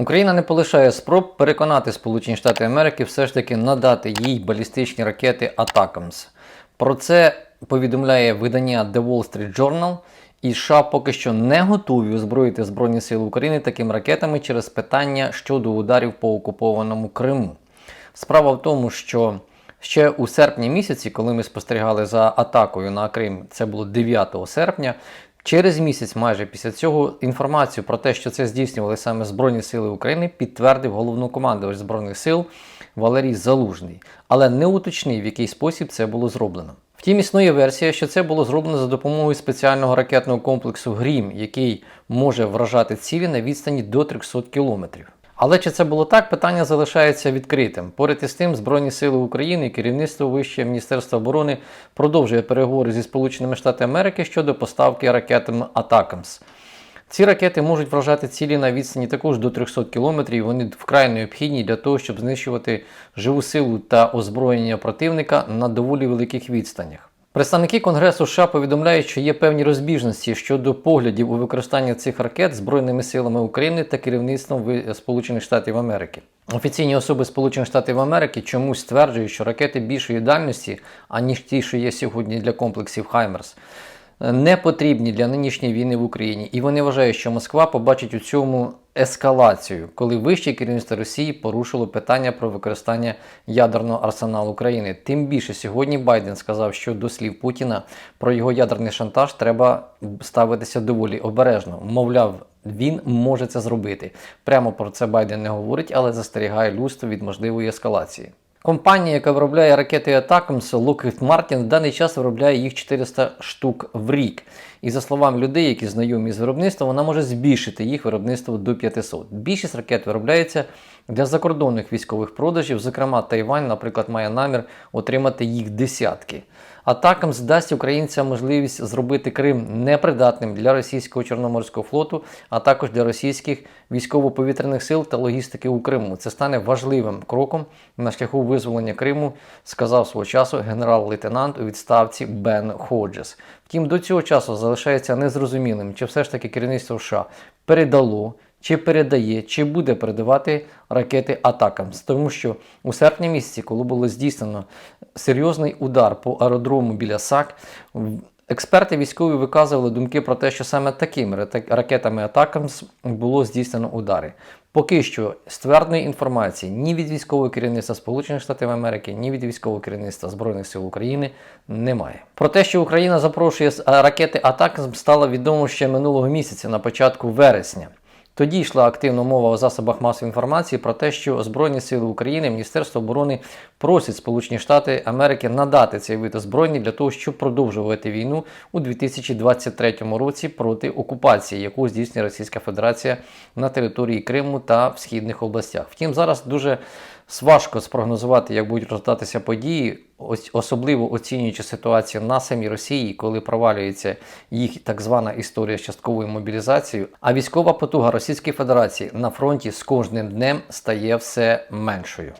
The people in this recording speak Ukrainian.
Україна не полишає спроб переконати Сполучені Штати Америки все ж таки надати їй балістичні ракети Атакамс. Про це повідомляє видання The Wall Street Journal. І США поки що не готові озброїти Збройні Сили України такими ракетами через питання щодо ударів по окупованому Криму. Справа в тому, що ще у серпні місяці, коли ми спостерігали за атакою на Крим, це було 9 серпня. Через місяць, майже після цього, інформацію про те, що це здійснювали саме Збройні Сили України, підтвердив головнокомандувач Збройних сил Валерій Залужний, але не уточнив, в який спосіб це було зроблено. Втім, існує версія, що це було зроблено за допомогою спеціального ракетного комплексу Грім, який може вражати цілі на відстані до 300 кілометрів. Але чи це було так, питання залишається відкритим. Поряд із тим, Збройні Сили України і керівництво Вищого Міністерства оборони продовжує переговори зі Сполученими Штатами Америки щодо поставки ракетам Атакамс. Ці ракети можуть вражати цілі на відстані також до 300 кілометрів. Вони вкрай необхідні для того, щоб знищувати живу силу та озброєння противника на доволі великих відстанях. Представники Конгресу США повідомляють, що є певні розбіжності щодо поглядів у використанні цих ракет Збройними силами України та керівництвом Сполучених Штатів Америки. Офіційні особи Сполучених Штатів Америки чомусь стверджують, що ракети більшої дальності, аніж ті, що є сьогодні для комплексів Хаймерс, не потрібні для нинішньої війни в Україні, і вони вважають, що Москва побачить у цьому ескалацію, коли вище керівництво Росії порушило питання про використання ядерного арсеналу України. Тим більше сьогодні Байден сказав, що до слів Путіна про його ядерний шантаж треба ставитися доволі обережно. Мовляв, він може це зробити. Прямо про це Байден не говорить, але застерігає людство від можливої ескалації. Компанія, яка виробляє ракети Атакамс, Lockheed Martin, в даний час виробляє їх 400 штук в рік. І за словами людей, які знайомі з виробництвом, вона може збільшити їх виробництво до 500. Більшість ракет виробляється для закордонних військових продажів. Зокрема, Тайвань, наприклад, має намір отримати їх десятки. Атакамс дасть українцям можливість зробити Крим непридатним для російського чорноморського флоту, а також для російських військово-повітряних сил та логістики у Криму. Це стане важливим кроком на шляху визволення Криму, сказав свого часу генерал-лейтенант у відставці Бен Ходжес. Втім, до цього часу залишається незрозумілим, чи все ж таки керівництво США передало. Чи передає, чи буде передавати ракети атакам, тому що у серпні місяці, коли було здійснено серйозний удар по аеродрому біля САК, експерти військові виказували думки про те, що саме такими ракетами атаками було здійснено удари. Поки що ствердної інформації ні від військового керівництва Сполучених Штатів Америки, ні від військового керівництва Збройних сил України немає. Про те, що Україна запрошує ракети атакам, стало відомо ще минулого місяця, на початку вересня. Тоді йшла активна мова у засобах масової інформації про те, що Збройні сили України, Міністерство оборони просять Сполучені Штати Америки надати цей вид озброєння для того, щоб продовжувати війну у 2023 році проти окупації, яку здійснює Російська Федерація на території Криму та в східних областях. Втім, зараз дуже важко спрогнозувати, як будуть роздатися події, особливо оцінюючи ситуацію на самій Росії, коли провалюється їх так звана історія з частковою мобілізацією. А військова потуга Російської Федерації на фронті з кожним днем стає все меншою.